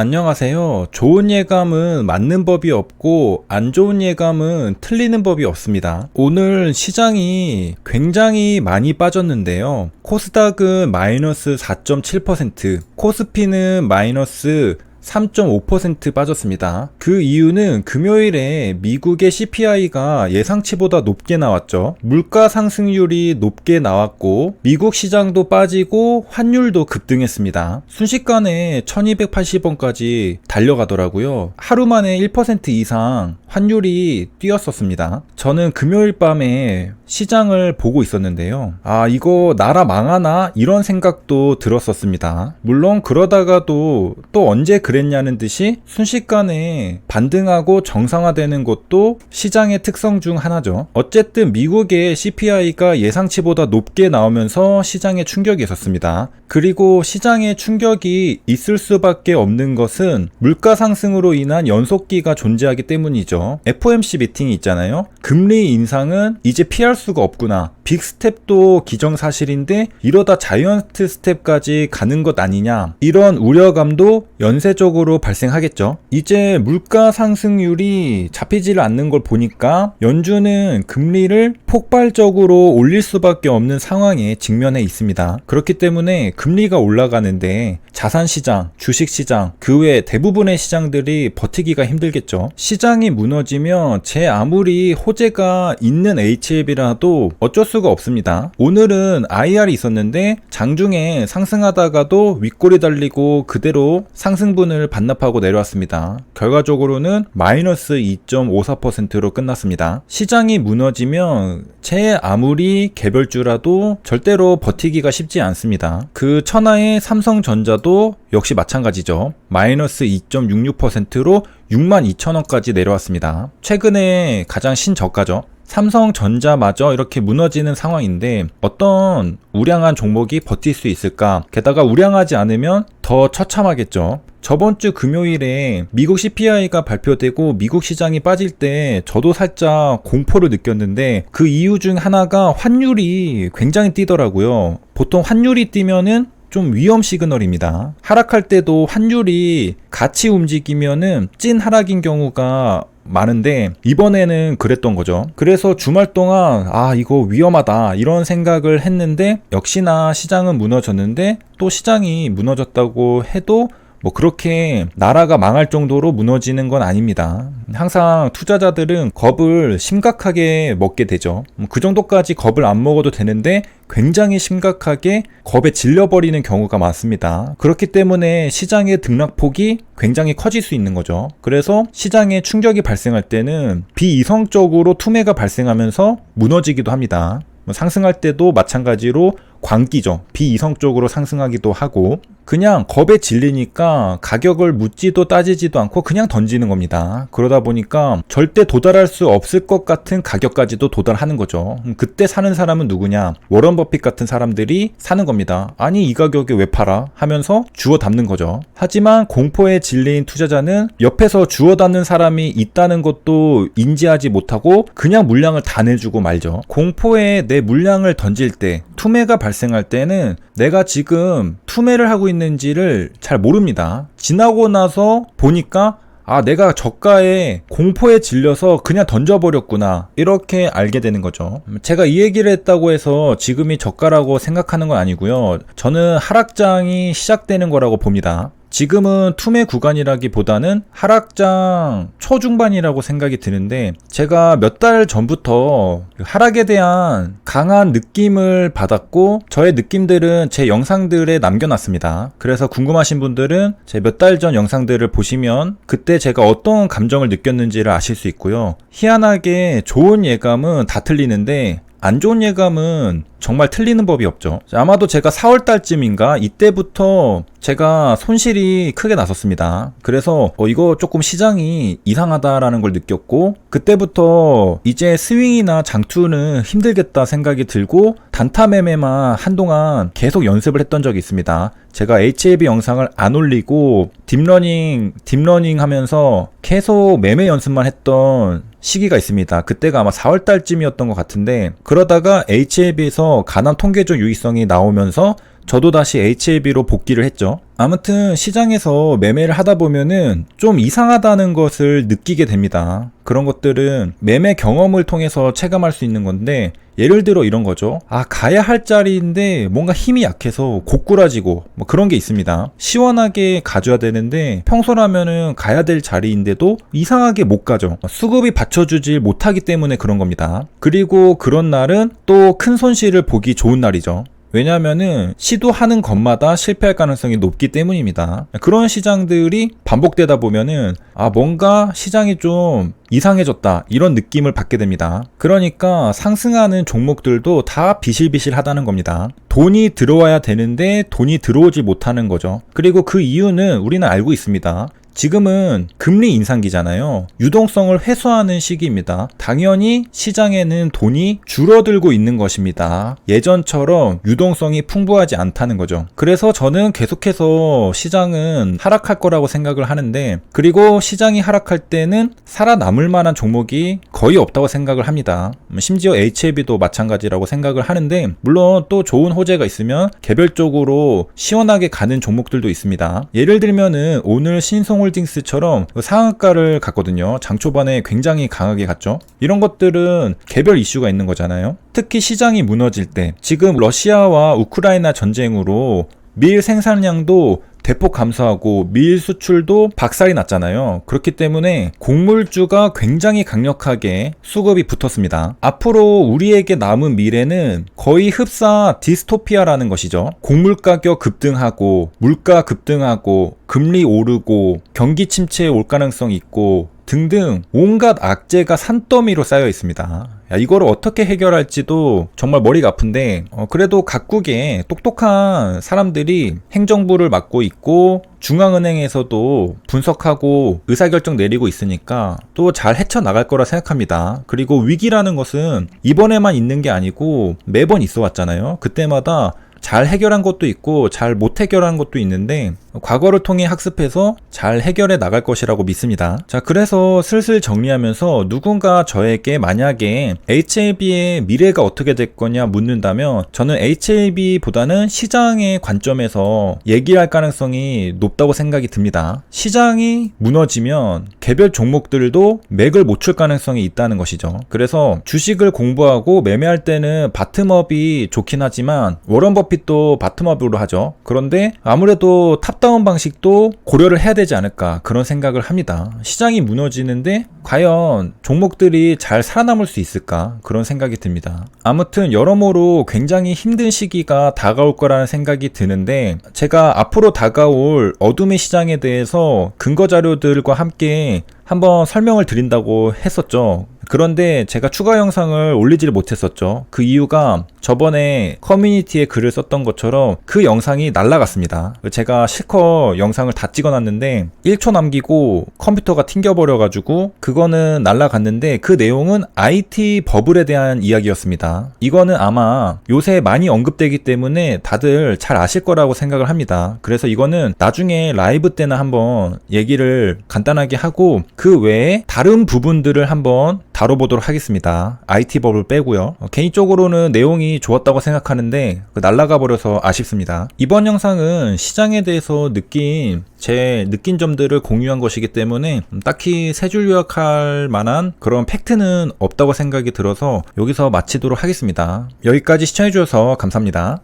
안녕하세요. 좋은 예감은 맞는 법이 없고 안 좋은 예감은 틀리는 법이 없습니다. 오늘 시장이 굉장히 많이 빠졌는데요. 코스닥은 마이너스 4.7%, 코스피는 마이너스 3.5% 빠졌습니다. 그 이유는 금요일에 미국의 CPI가 예상치보다 높게 나왔죠. 물가 상승률이 높게 나왔고 미국 시장도 빠지고 환율도 급등했습니다. 순식간에 1280원까지 달려가더라고요. 하루 만에 1% 이상 환율이 뛰었었습니다. 저는 금요일 밤에 시장을 보고 있었는데요. 아, 이거 나라 망하나? 이런 생각도 들었었습니다. 물론 그러다가도 또 언제 그랬냐는 듯이 순식간에 반등하고 정상화되는 것도 시장의 특성 중 하나죠. 어쨌든 미국의 CPI가 예상치보다 높게 나오면서 시장에 충격이 있었습니다. 그리고 시장에 충격이 있을 수밖에 없는 것은 물가 상승으로 인한 연속기가 존재하기 때문이죠. FOMC 미팅이 있잖아요. 금리 인상은 이제 피할 수가 없구나. 빅 스텝도 기정사실인데 이러다 자이언트 스텝까지 가는 것 아니냐. 이런 우려감도 연쇄적으로 발생하겠죠. 이제 물가 상승률이 잡히지를 않는 걸 보니까 연준은 금리를 폭발적으로 올릴 수밖에 없는 상황에 직면해 있습니다. 그렇기 때문에 금리가 올라가는데 자산 시장, 주식 시장, 그 외 대부분의 시장들이 버티기가 힘들겠죠. 시장이 무너지면 제 아무리 호재가 있는 HLB라도 어쩔 수가 없습니다. 오늘은 IR이 있었는데 장중에 상승하다가도 윗골이 달리고 그대로 상승분을 반납하고 내려왔습니다. 결과적으로는 마이너스 2.54%로 끝났습니다. 시장이 무너지면 제 아무리 개별주라도 절대로 버티기가 쉽지 않습니다. 그 천하의 삼성전자도 역시 마찬가지죠. 마이너스 2.66%로 6만 2천원까지 내려왔습니다. 최근에 가장 신저가죠. 삼성전자마저 이렇게 무너지는 상황인데 어떤 우량한 종목이 버틸 수 있을까? 게다가 우량하지 않으면 더 처참하겠죠. 저번 주 금요일에 미국 CPI가 발표되고 미국 시장이 빠질 때 저도 살짝 공포를 느꼈는데 그 이유 중 하나가 환율이 굉장히 뛰더라고요. 보통 환율이 뛰면은 좀 위험 시그널입니다. 하락할 때도 환율이 같이 움직이면은 찐 하락인 경우가 많은데 이번에는 그랬던 거죠. 그래서 주말 동안 아 이거 위험하다 이런 생각을 했는데 역시나 시장은 무너졌는데 또 시장이 무너졌다고 해도 뭐 그렇게 나라가 망할 정도로 무너지는 건 아닙니다. 항상 투자자들은 겁을 심각하게 먹게 되죠. 그 정도까지 겁을 안 먹어도 되는데 굉장히 심각하게 겁에 질려버리는 경우가 많습니다. 그렇기 때문에 시장의 등락폭이 굉장히 커질 수 있는 거죠. 그래서 시장에 충격이 발생할 때는 비이성적으로 투매가 발생하면서 무너지기도 합니다. 뭐 상승할 때도 마찬가지로 광기죠. 비이성적으로 상승하기도 하고 그냥 겁에 질리니까 가격을 묻지도 따지지도 않고 그냥 던지는 겁니다. 그러다 보니까 절대 도달할 수 없을 것 같은 가격까지도 도달하는 거죠. 그때 사는 사람은 누구냐? 워런 버핏 같은 사람들이 사는 겁니다. 아니 이 가격에 왜 팔아? 하면서 주워 담는 거죠. 하지만 공포에 질린 투자자는 옆에서 주워 담는 사람이 있다는 것도 인지하지 못하고 그냥 물량을 다 내주고 말죠. 공포에 내 물량을 던질 때 투매가 발 생할 때는 내가 지금 투매를 하고 있는지를 잘 모릅니다. 지나고 나서 보니까 아, 내가 저가에 공포에 질려서 그냥 던져버렸구나. 이렇게 알게 되는 거죠. 제가 이 얘기를 했다고 해서 지금이 저가라고 생각하는 건 아니고요. 저는 하락장이 시작되는 거라고 봅니다. 지금은 투매 구간이라기보다는 하락장 초중반이라고 생각이 드는데 제가 몇 달 전부터 하락에 대한 강한 느낌을 받았고 저의 느낌들은 제 영상들에 남겨놨습니다. 그래서 궁금하신 분들은 제 몇 달 전 영상들을 보시면 그때 제가 어떤 감정을 느꼈는지를 아실 수 있고요. 희한하게 좋은 예감은 다 틀리는데 안 좋은 예감은 정말 틀리는 법이 없죠. 아마도 제가 4월 달쯤인가 이때부터 제가 손실이 크게 났었습니다. 그래서 어, 이거 조금 시장이 이상하다라는 걸 느꼈고 그때부터 이제 스윙이나 장투는 힘들겠다 생각이 들고 단타 매매만 한동안 계속 연습을 했던 적이 있습니다. 제가 HAB 영상을 안 올리고 딥러닝 딥러닝 하면서 계속 매매 연습만 했던 시기가 있습니다. 그때가 아마 4월 달쯤이었던 것 같은데 그러다가 HLB에서 가남 통계적 유의성이 나오면서 저도 다시 HLB로 복귀를 했죠. 아무튼 시장에서 매매를 하다 보면은 좀 이상하다는 것을 느끼게 됩니다. 그런 것들은 매매 경험을 통해서 체감할 수 있는 건데 예를 들어 이런 거죠. 아, 가야 할 자리인데 뭔가 힘이 약해서 고꾸라지고 뭐 그런 게 있습니다. 시원하게 가줘야 되는데 평소라면은 가야 될 자리인데도 이상하게 못 가죠. 수급이 받쳐주질 못하기 때문에 그런 겁니다. 그리고 그런 날은 또 큰 손실을 보기 좋은 날이죠. 왜냐하면은 시도하는 것마다 실패할 가능성이 높기 때문입니다. 그런 시장들이 반복되다 보면은 아 뭔가 시장이 좀 이상해졌다 이런 느낌을 받게 됩니다. 그러니까 상승하는 종목들도 다 비실비실하다는 겁니다. 돈이 들어와야 되는데 돈이 들어오지 못하는 거죠. 그리고 그 이유는 우리는 알고 있습니다. 지금은 금리 인상기잖아요. 유동성을 회수하는 시기입니다. 당연히 시장에는 돈이 줄어들고 있는 것입니다. 예전처럼 유동성이 풍부하지 않다는 거죠. 그래서 저는 계속해서 시장은 하락할 거라고 생각을 하는데, 그리고 시장이 하락할 때는 살아남을 만한 종목이 거의 없다고 생각을 합니다. 심지어 HLB도 마찬가지라고 생각을 하는데, 물론 또 좋은 호재가 있으면 개별적으로 시원하게 가는 종목들도 있습니다. 예를 들면은 오늘 신성홀 홀딩스처럼 상한가를 갔거든요. 장 초반에 굉장히 강하게 갔죠. 이런 것들은 개별 이슈가 있는 거잖아요. 특히 시장이 무너질 때 지금 러시아와 우크라이나 전쟁으로 밀 생산량도 대폭 감소하고 밀 수출도 박살이 났잖아요. 그렇기 때문에 곡물주가 굉장히 강력하게 수급이 붙었습니다. 앞으로 우리에게 남은 미래는 거의 흡사 디스토피아라는 것이죠. 곡물 가격 급등하고 물가 급등하고 금리 오르고 경기 침체에 올 가능성이 있고 등등 온갖 악재가 산더미로 쌓여 있습니다. 야, 이거를 어떻게 해결할지도 정말 머리가 아픈데, 어, 그래도 각국에 똑똑한 사람들이 행정부를 맡고 있고, 중앙은행에서도 분석하고 의사결정 내리고 있으니까 또 잘 헤쳐나갈 거라 생각합니다. 그리고 위기라는 것은 이번에만 있는 게 아니고 매번 있어 왔잖아요. 그때마다 잘 해결한 것도 있고 잘 못 해결한 것도 있는데 과거를 통해 학습해서 잘 해결해 나갈 것이라고 믿습니다. 자, 그래서 슬슬 정리하면서 누군가 저에게 만약에 HLB의 미래가 어떻게 될 거냐 묻는다면 저는 HLB보다는 시장의 관점에서 얘기할 가능성이 높다고 생각이 듭니다. 시장이 무너지면 개별 종목들도 맥을 못 출 가능성이 있다는 것이죠. 그래서 주식을 공부하고 매매할 때는 바텀업이 좋긴 하지만 워런 버 핏도 바텀업으로 하죠. 그런데 아무래도 탑다운 방식도 고려를 해야 되지 않을까 그런 생각을 합니다. 시장이 무너지는데 과연 종목들이 잘 살아남을 수 있을까 그런 생각이 듭니다. 아무튼 여러모로 굉장히 힘든 시기가 다가올 거라는 생각이 드는데 제가 앞으로 다가올 어둠의 시장에 대해서 근거 자료들과 함께 한번 설명을 드린다고 했었죠. 그런데 제가 추가 영상을 올리지를 못했었죠. 그 이유가 저번에 커뮤니티에 글을 썼던 것처럼 그 영상이 날라갔습니다. 제가 실컷 영상을 다 찍어놨는데 1초 남기고 컴퓨터가 튕겨버려가지고 그거는 날라갔는데 그 내용은 IT 버블에 대한 이야기였습니다. 이거는 아마 요새 많이 언급되기 때문에 다들 잘 아실 거라고 생각을 합니다. 그래서 이거는 나중에 라이브 때나 한번 얘기를 간단하게 하고 그 외에 다른 부분들을 한번 다뤄보도록 하겠습니다. IT 버블 빼고요. 어, 개인적으로는 내용이 좋았다고 생각하는데 그 날라가 버려서 아쉽습니다. 이번 영상은 시장에 대해서 느낀 제 느낀 점들을 공유한 것이기 때문에 딱히 세 줄 요약할 만한 그런 팩트는 없다고 생각이 들어서 여기서 마치도록 하겠습니다. 여기까지 시청해주셔서 감사합니다.